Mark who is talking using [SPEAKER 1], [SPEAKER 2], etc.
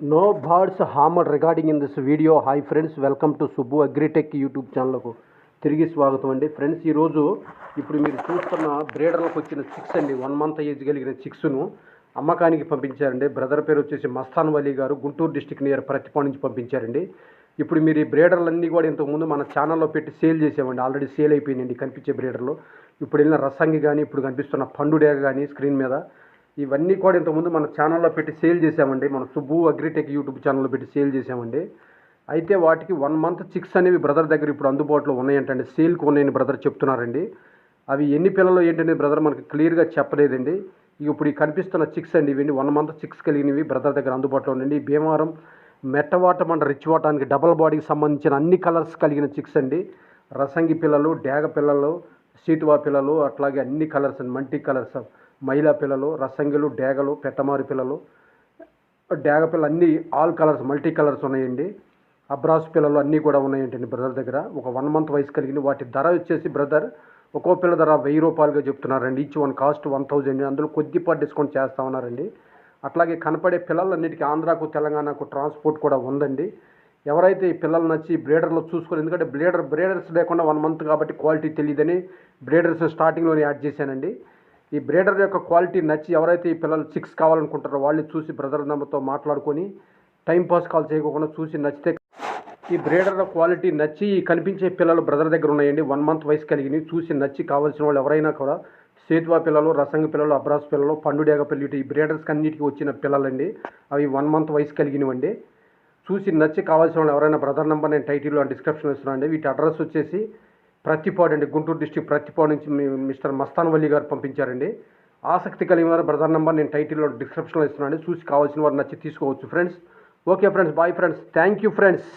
[SPEAKER 1] No birds hammer regarding in this video hi friends welcome to Subbu agritech YouTube ఛానల్కు తిరిగి స్వాగతం అండి. Friends ఈరోజు ఇప్పుడు మీరు చూస్తున్న బ్రేడర్లకు వచ్చిన చిక్స్ అండి. వన్ మంత్ ఏజ్ కలిగిన చిక్స్ను అమ్మకానికి పంపించారండి. బ్రదర్ పేరు వచ్చేసి మస్తాన్ వలీ గారు గుంటూరు డిస్టిక్ నియర్ ప్రతిపా నుంచి పంపించారండి. ఇప్పుడు మీరు ఈ బ్రేడర్లన్నీ కూడా ఇంతకుముందు మన ఛానల్లో పెట్టి సేల్ చేసామండి. ఆల్రెడీ సేల్ అయిపోయిందండి కనిపించే బ్రేడర్లు ఇప్పుడు వెళ్ళిన రసంగి కానీ ఇప్పుడు కనిపిస్తున్న పండుడేగ కానీ స్క్రీన్ మీద ఇవన్నీ కూడా ఇంతకుముందు మన ఛానల్లో పెట్టి సేల్ చేసామండి మన సుబ్బు అగ్రిటెక్ యూట్యూబ్ ఛానల్లో పెట్టి సేల్ చేసామండి అయితే వాటికి వన్ మంత్ చిక్స్ అనేవి బ్రదర్ దగ్గర ఇప్పుడు అందుబాటులో ఉన్నాయంటండి. సేల్కి ఉన్నాయని బ్రదర్ చెప్తున్నారండి. అవి ఎన్ని పిల్లలు ఏంటనేది బ్రదర్ మనకి క్లియర్గా చెప్పలేదండి. ఇక ఇప్పుడు ఈ కనిపిస్తున్న చిక్స్ అండి ఇవన్నీ వన్ మంత్ చిక్స్ కలిగినవి బ్రదర్ దగ్గర అందుబాటులో ఉండండి. భీమవరం మెట్టవాటం అండ్ రిచ్ వాటానికి డబల్ బాడీకి సంబంధించిన అన్ని కలర్స్ కలిగిన చిక్స్ అండి. రసంగి పిల్లలు డేగ పిల్లలు సీటువా పిల్లలు అట్లాగే అన్ని కలర్స్ అండి. Multi colours. మైలా పిల్లలు రసంగిలు డేగలు పెట్టమారి పిల్లలు. డేగ పిల్లలు అన్నీ ఆల్ కలర్స్ మల్టీ కలర్స్ ఉన్నాయండి. అబ్రాస్ పిల్లలు అన్నీ కూడా ఉన్నాయంటండి బ్రదర్ దగ్గర. ఒక వన్ మంత్ వయసు కలిగిన వాటి ధర వచ్చేసి బ్రదర్ ఒక్కో పిల్ల ధర వెయ్యి రూపాయలుగా చెప్తున్నారండి. Each one cost one thousand. అందులో కొద్దిపాటి డిస్కౌంట్ చేస్తా ఉన్నారండి. అట్లాగే కనపడే పిల్లలన్నిటికీ ఆంధ్రాకు తెలంగాణకు ట్రాన్స్పోర్ట్ కూడా ఉందండి. ఎవరైతే ఈ పిల్లలు నచ్చి బ్రేడర్లో చూసుకోరు ఎందుకంటే బ్రేడర్ బ్రేడర్స్ లేకుండా వన్ మంత్ కాబట్టి క్వాలిటీ తెలియదని బ్రేడర్స్ స్టార్టింగ్లోనే యాడ్ చేశానండి. ఈ బ్రేడర్ యొక్క క్వాలిటీ నచ్చి ఎవరైతే ఈ పిల్లలు సిక్స్ కావాలనుకుంటారో వాళ్ళు చూసి బ్రదర్ నెంబర్తో మాట్లాడుకొని టైంపాస్ కాల్ చేయకుండా చూసి నచ్చితే ఈ బ్రేడర్ క్వాలిటీ నచ్చి కనిపించే పిల్లలు బ్రదర్ దగ్గర ఉన్నాయండి. వన్ మంత్ వయసు కలిగినవి. చూసి నచ్చి కావాల్సిన వాళ్ళు ఎవరైనా కూడా సేతువా పిల్లలు రసంగ పిల్లలు అబ్రాస్ పిల్లలు పండుడేగ పిల్లలు ఈ బ్రేడర్స్కి అన్నిటికీ వచ్చిన పిల్లలండి. అవి వన్ మంత్ వయసు కలిగినవండి. చూసి నచ్చి కావాల్సిన వాళ్ళు ఎవరైనా బ్రదర్ నెంబర్ నేను టైటిల్లో డిస్క్రిప్షన్ ఇస్తున్నాను అండి వీటి అడ్రస్ వచ్చేసి ప్రతిపాడు అండి. గుంటూరు డిస్టిక్ ప్రతిపాడు నుంచి మీ మిస్టర్ మస్తాన్ వల్లి గారు పంపించారండి. ఆసక్తి కలిగిన వారు బ్రదర్ నెంబర్ నేను టైటిల్లో డిస్క్రిప్షన్లో ఇస్తున్నాను. చూసి కావాల్సిన వారు నచ్చి తీసుకోవచ్చు friends. Okay friends bye friends. Thank you friends.